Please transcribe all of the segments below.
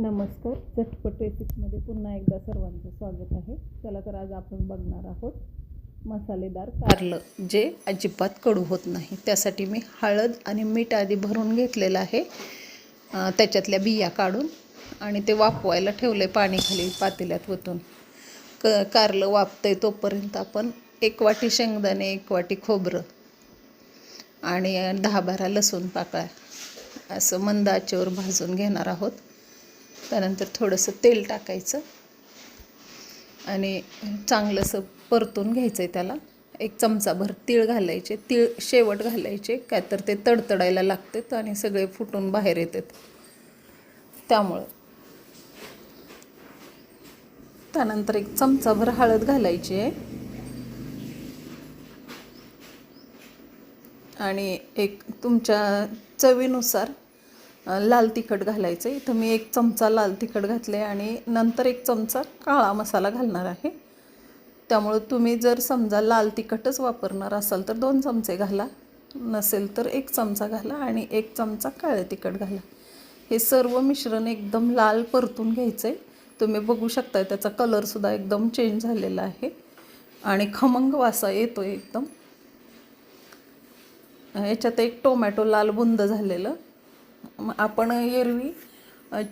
नमस्कार झटपट रेसिपीमध्ये पुन्हा एकदा सर्वांचं स्वागत आहे. चला तर आज आपण बघणार आहोत मसालेदार कारलं जे अजिबात कडू होत नाही. त्यासाठी मी हळद आणि मीठ आधी भरून घेतलेलं आहे. त्याच्यातल्या बिया काढून आणि ते वाफवायला ठेवलं आहे पाणीखाली पातेल्यात ओतून क कारलं वाफतंय तोपर्यंत आपण एक वाटी शेंगदाणे एक वाटी खोबरं आणि दहा बारा लसूण पाकळ्या असं मंद आचेवर भाजून घेणार आहोत. त्यानंतर थोडंसं तेल टाकायचं. आणि चांगलंसं परतून घ्यायचं आहे त्याला. एक चमचाभर तीळ घालायचे. तीळ शेवट घालायचे. काय तर ते तडतडायला लागतात आणि सगळे फुटून बाहेर येतात. त्यामुळं. त्यानंतर एक चमचाभर हळद घालायची आहे. आणि एक तुमच्या चवीनुसार लाल तिखट घालायचं. आहे इथं मी एक चमचा लाल तिखट घातले आणि नंतर एक चमचा काळा मसाला घालणार आहे. त्यामुळं तुम्ही जर समजा लाल तिखटच वापरणार असाल तर दोन चमचे घाला. नसेल तर एक चमचा घाला आणि एक चमचा काळे तिखट घाला. हे सर्व मिश्रण एकदम लाल परतून घ्यायचं आहे तुम्ही बघू शकता त्याचा कलरसुद्धा एकदम चेंज झालेला आहे. आणि खमंग वासा येतो एकदम. याच्यात एक टोमॅटो लाल बुंद झालेलं. मग आपण एरवी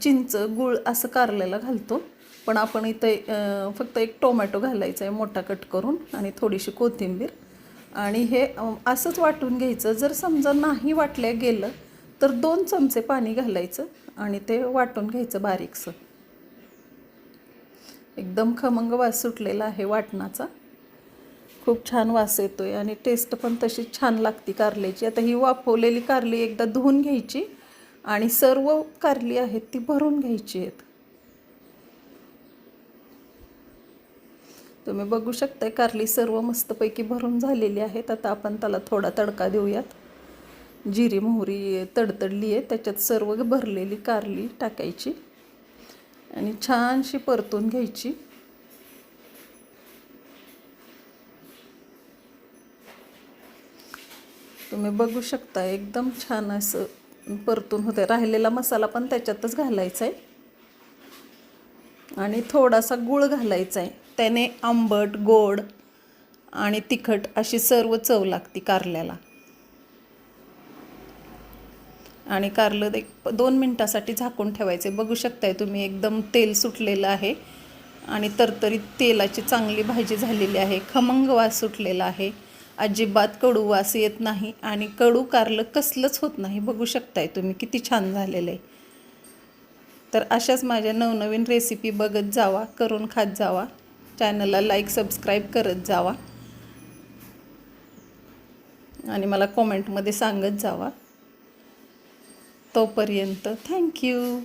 चिंच गुळ असं कारलेला घालतो. पण आपण इथे फक्त एक टोमॅटो घालायचा आहे मोठा कट करून आणि थोडीशी कोथिंबीर. आणि हे असंच वाटून घ्यायचं. जर समजा नाही वाटल्या गेलं तर दोन चमचे पाणी घालायचं आणि ते वाटून घ्यायचं बारीकसं. एकदम खमंग वास सुटलेला आहे वाटणाचा. खूप छान वास येतो आहे आणि टेस्ट पण तशी छान लागती कारल्याची. आता ही वाफवलेली कारली एकदा धुवून घ्यायची. आणि सर्व कारली आहेत ती भरून घ्यायची आहेत. तुम्ही बघू शकताय कारली सर्व मस्तपैकी भरून झालेली आहेत. आता आपण त्याला थोडा तडका देऊयात. जिरी मोहरी तडतडली आहे. त्याच्यात सर्व भरलेली कारली टाकायची आणि छानशी परतून घ्यायची. तुम्ही बघू शकता एकदम छान असं परतून होते राहिलेला मसाला पण त्याच्यातच घालायचा आहे आणि थोडासा गूळ घालायचा आहे त्याने आंबट गोड आणि तिखट अशी सर्व चव लागते कारल्याला. आणि कारलं एक दोन मिनटासाठी झाकून ठेवायचे बघू शकताय तुम्ही एकदम तेल सुटलेलं आहे. आणि तरतरीत तेलाची चांगली भाजी झालेली आहे. खमंग वास सुटलेला आहे. अजिबात कडू वास येत नाही आणि कडू कारलं कसलंच होत नाही. बघू शकताय तुम्ही किती छान झालेलं आहे. तर अशाच माझ्या नवनवीन रेसिपी बघत जावा करून खात जावा. चॅनलला लाईक सबस्क्राईब करत जावा. आणि मला कॉमेंटमध्ये सांगत जावा. तोपर्यंत थँक्यू